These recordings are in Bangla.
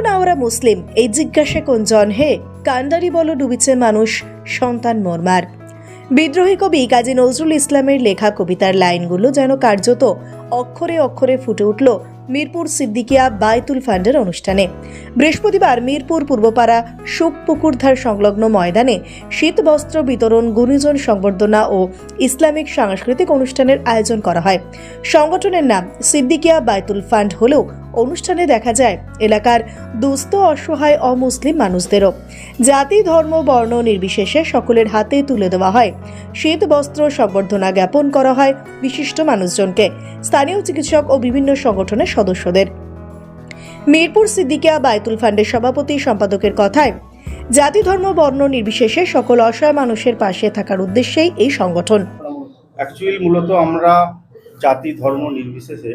না ওরা মুসলিম। এই জিজ্ঞাসা কোন জন হে? কান্ডারি বলো ডুবিছে মানুষ, সন্তান মর্মার। বিদ্রোহী কবি কাজী নজরুল ইসলামের লেখা কবিতার লাইনগুলো যেন কার্যত অক্ষরে অক্ষরে ফুটে উঠল মিরপুর সিদ্দিকিয়া বায়তুল ফান্ডের অনুষ্ঠানে। বৃহস্পতিবার মিরপুর পূর্বপাড়া সুখপুকুরধার সংলগ্ন ময়দানে শীত, বস্ত্র বিতরণ, গুণীজন সংবর্ধনা ও ইসলামিক সাংস্কৃতিক অনুষ্ঠানের আয়োজন করা হয়। সংগঠনের নাম সিদ্দিকিয়া বায়তুল ফান্ড হলেও অনুষ্ঠানে দেখা যায়, এলাকার দুস্থ, অসহায়, অমুসলিম মানুষদেরও। জাতি, ধর্ম, বর্ণ নির্বিশেষে সকলের হাতে তুলে দেওয়া হয়। শীত, বস্ত্র সংবর্ধনা জ্ঞাপন করা হয় বিশিষ্ট মানুষজনকে, স্থানীয় চিকিৎসক ও বিভিন্ন সংগঠনের সদস্যদের। মিরপুর সিদ্দিকিয়া বায়তুল ফান্ডের সভাপতি সম্পাদকের কথায়, জাতি, ধর্ম, বর্ণ নির্বিশেষে সকল অসহায় মানুষের পাশে থাকার উদ্দেশ্যেই এই সংগঠন। অ্যাকচুয়ালি মূলত আমরা জাতি, ধর্ম নির্বিশেষে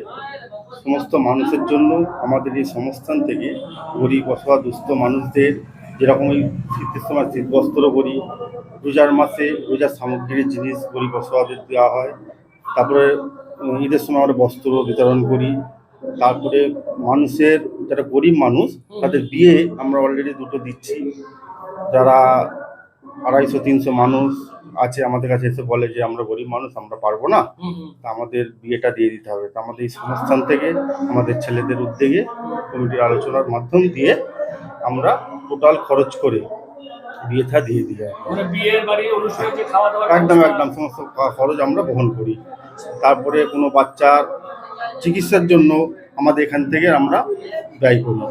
সমস্ত মানুষের জন্য আমাদের এই সংস্থান থেকে গরিব অসহা দুস্থ মানুষদের যেরকম এই শীতের সময় শীতবস্ত্র করি রোজার মাসে রোজার সামগ্রীর জিনিস গরিব অসহাদের দেওয়া হয়, তারপরে ঈদের সময় আমরা বস্ত্র বিতরণ করি, তারপরে মানুষের, যারা গরিব মানুষ, তাদের বিয়ে আমরা অলরেডি দুটো দিচ্ছি। যারা আড়াইশো, তিনশো মানুষ আছে আমাদের কাছে এসে বলে যে আমরা গরিব মানুষ আমরা পারব না। তা আমাদের বিয়েটা দিয়ে দিতে হবে। তা আমাদের এই সংস্থান থেকে আমাদের ছেলেদের উদ্যোগে কমিটির আলোচনার মাধ্যম দিয়ে আমরা টোটাল খরচ করে বিয়েটা দিয়ে দিই। মানে একদম একদম সমস্ত খরচ আমরা বহন করি। তারপরে কোনো বাচ্চার চিকিৎসার জন্য আমাদের এখান থেকে আমরা ব্যয় করি।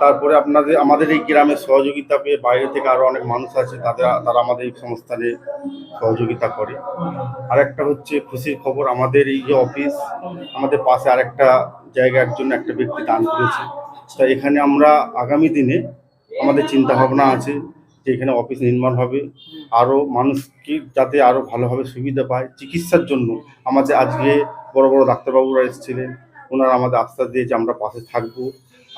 তারপরে আপনাদের, আমাদের এই গ্রামের সহযোগিতা পেয়ে বাইরে থেকে আরও অনেক মানুষ আছে, তাদের, তারা আমাদের এই সংস্থানে সহযোগিতা করে। আরেকটা হচ্ছে খুশির খবর, আমাদের এই যে অফিস, আমাদের পাশে আরেকটা জায়গা একজন একটা ব্যক্তি দান করেছে। তা এখানে আমরা আগামী দিনে আমাদের চিন্তা ভাবনা আছে যে এখানে অফিস নির্মাণ হবে। আরও মানুষকে যাতে আরও ভালোভাবে সুবিধা পায় চিকিৎসার জন্য। আমাদের আজকে বড় বড় ডাক্তারবাবুরা এসেছিলেন, ওনারা আমাদের আশ্বাস দিয়ে যে আমরা পাশে থাকব।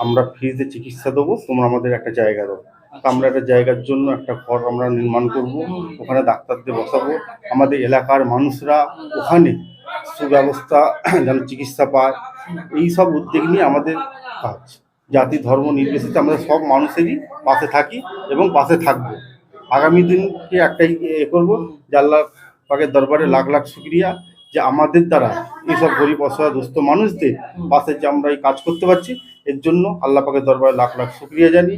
আমরা ফ্রিতে চিকিৎসা দেবো, তোমরা আমাদের একটা জায়গা তা আমরা একটা জায়গার জন্য একটা ঘর আমরা নির্মাণ করব, ওখানে ডাক্তারদের বসাবো। আমাদের এলাকার মানুষরা ওখানে সুব্যবস্থা, যেন চিকিৎসা পায়। এই সব উদ্যোগ নিয়ে আমাদের কাজ। জাতি, ধর্ম নির্বিশেষে আমরা সব মানুষেরই পাশে থাকি এবং পাশে থাকব। আগামী দিনকে একটাই এ করব আল্লাহ পাকের দরবারে লাখ লাখ শুক্রিয়া। যে আমাদের দ্বারা এইসব গরিব, অসহায়, দুস্থ মানুষদের পাশে যে আমরা এই কাজ করতে পারছি, এর জন্য আল্লাহ পাকের দরবারে লাখ লাখ শুক্রিয়া জানি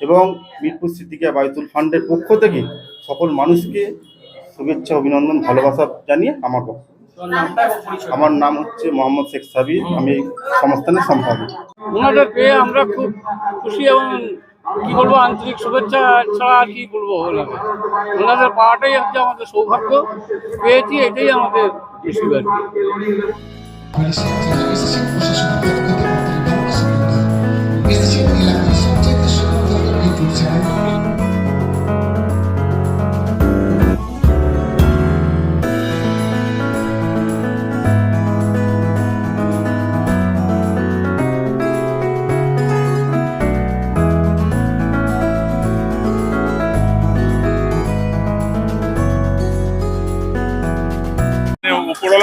এবং মিরপুর সিদ্দিকিয়া বাইতুল ফান্ডের পক্ষ থেকে সকল মানুষকে শুভেচ্ছা, অভিনন্দন, ভালোবাসা জানিয়ে আমার পক্ষ আমার নাম হচ্ছে মোহাম্মদ শেখ সাবির, আমি সংস্থানের সম্পাদক। ওনাদের পেয়ে আমরা খুব খুশি এবং কি বলব, আন্তরিক শুভেচ্ছা ছাড়া আর কি বলব ওনাকে ওনাদের পাওয়াটাই হচ্ছে আমাদের সৌভাগ্য। পেয়েছি, এটাই আমাদের খুশি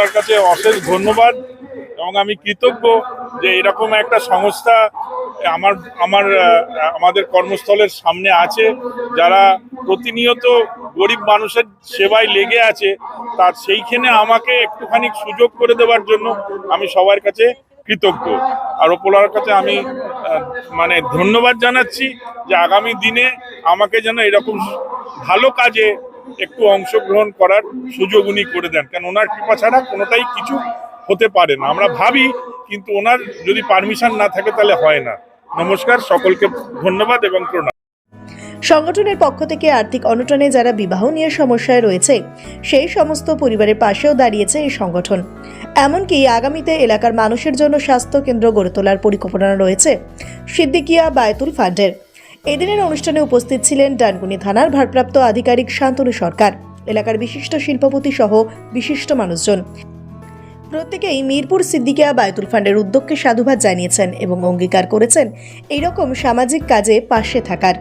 উপরওয়ালার কাছে অশেষ ধন্যবাদ এবং আমি কৃতজ্ঞ যে এরকম একটা সংস্থা আমার আমার আমাদের কর্মস্থলের সামনে আছে, যারা প্রতিনিয়ত গরিব মানুষের সেবায় লেগে আছে, তার সেইখানে আমাকে একটুখানি সুযোগ করে দেওয়ার জন্য আমি সবার কাছে কৃতজ্ঞ। আর ওপরওয়ালার কাছে আমি মানে ধন্যবাদ জানাচ্ছি যে আগামী দিনে আমাকে যেন এরকম ভালো কাজে একটু অংশগ্রহণ করার সুযোগ উনি করে দেন। কারণ ওনার কৃপা ছাড়া কোনোটাই কিছু হতে পারে না। আমরা ভাবি, কিন্তু ওনার যদি পারমিশন না থাকে তাহলে হয় না। নমস্কার, সকলকে ধন্যবাদ এবং প্রণাম। সংগঠনের পক্ষ থেকে আর্থিক অনটনে যারা বিবাহ নিয়ে সমস্যায় রয়েছে, সেই সমস্ত পরিবারের পাশেও দাঁড়িয়েছে এই সংগঠন। এমনকি আগামীতে এলাকার মানুষের জন্য স্বাস্থ্য কেন্দ্র গড়ে তোলার পরিকল্পনা রয়েছে সিদ্দিকিয়া বায়তুল ফান্ডের। এদিনের অনুষ্ঠানে উপস্থিত ছিলেন ডানগুনি থানার ভারপ্রাপ্ত আধিকারিক শান্তনু সরকার, এলাকার বিশিষ্ট শিল্পপতি সহ বিশিষ্ট মানুষজন। প্রত্যেকেই মিরপুর সিদ্দিকিয়া বায়তুল ফান্ডের উদ্যোগকে সাধুবাদ জানিয়েছেন এবং অঙ্গীকার করেছেন, এইরকম সামাজিক কাজে পাশে থাকার।